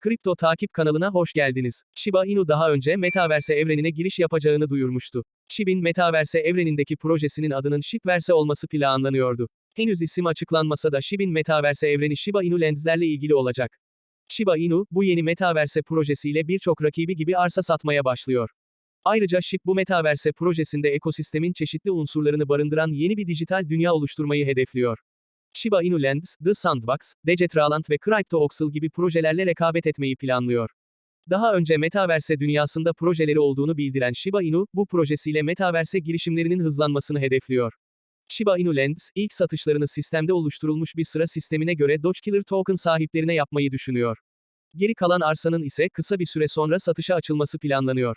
Kripto takip kanalına hoş geldiniz. Shiba Inu daha önce Metaverse evrenine giriş yapacağını duyurmuştu. SHIB'in Metaverse evrenindeki projesinin adının Shipverse olması planlanıyordu. Henüz isim açıklanmasa da SHIB'in Metaverse evreni Shiba Inu Lens'lerle ilgili olacak. Shiba Inu, bu yeni Metaverse projesiyle birçok rakibi gibi arsa satmaya başlıyor. Ayrıca SHIB bu Metaverse projesinde ekosistemin çeşitli unsurlarını barındıran yeni bir dijital dünya oluşturmayı hedefliyor. Shiba Inu Lens, The Sandbox, Decentraland ve CryptoOxel gibi projelerle rekabet etmeyi planlıyor. Daha önce Metaverse dünyasında projeleri olduğunu bildiren Shiba Inu, bu projesiyle Metaverse girişimlerinin hızlanmasını hedefliyor. Shiba Inu Lens, ilk satışlarını sistemde oluşturulmuş bir sıra sistemine göre Dogecoin token sahiplerine yapmayı düşünüyor. Geri kalan arsanın ise kısa bir süre sonra satışa açılması planlanıyor.